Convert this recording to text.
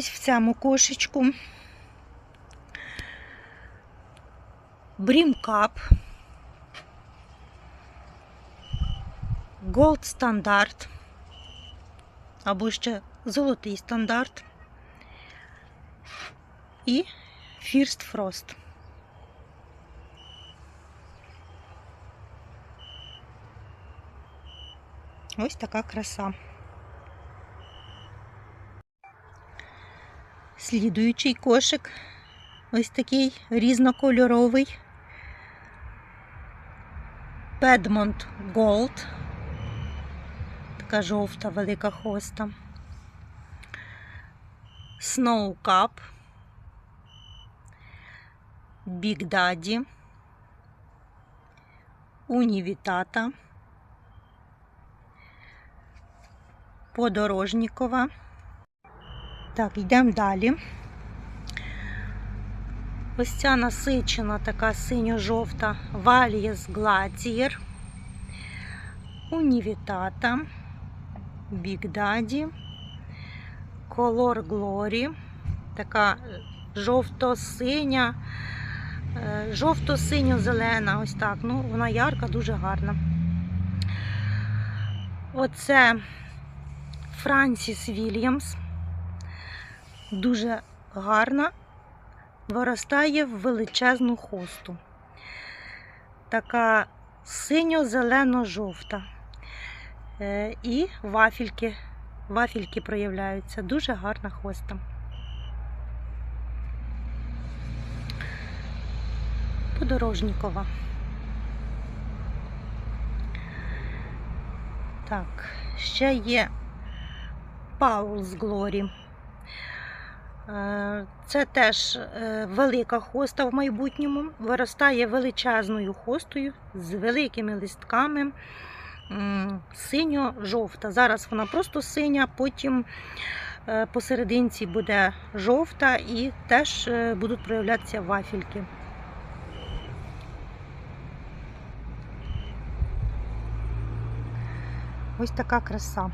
ось в цьому кошечку. Брімкап. Gold стандарт. Або ще золотий стандарт. І First Frost. Ось така краса. Слідуючий кошик. Ось такий різнокольоровий. Pedmont Gold. Така жовта велика хоста. Snow Cup. Big Daddy. Унівітата. Подорожнікова. Так, йдемо далі. Ось ця насичена така синьо-жовта Валієс Гладієр, Унівітата, Daddy, Color Glory, така жовто-синя, е, жовто-синьо-зелена, ось так. Ну, вона ярка, дуже гарна. Оце Франсіс Вільямс. Дуже гарна, виростає в величезну хосту. Така синьо-зелено-жовта. Е, І вафельки, вафельки проявляються. Дуже гарна хоста. Подорожнікова. Так, ще є Paul's Glory. Е, Це теж е, велика хоста в майбутньому. Виростає величезною хостою з великими листками. Синьо-жовта. Зараз вона просто синя, потім е, посерединці буде жовта і теж будуть проявлятися вафельки. Ось така краса.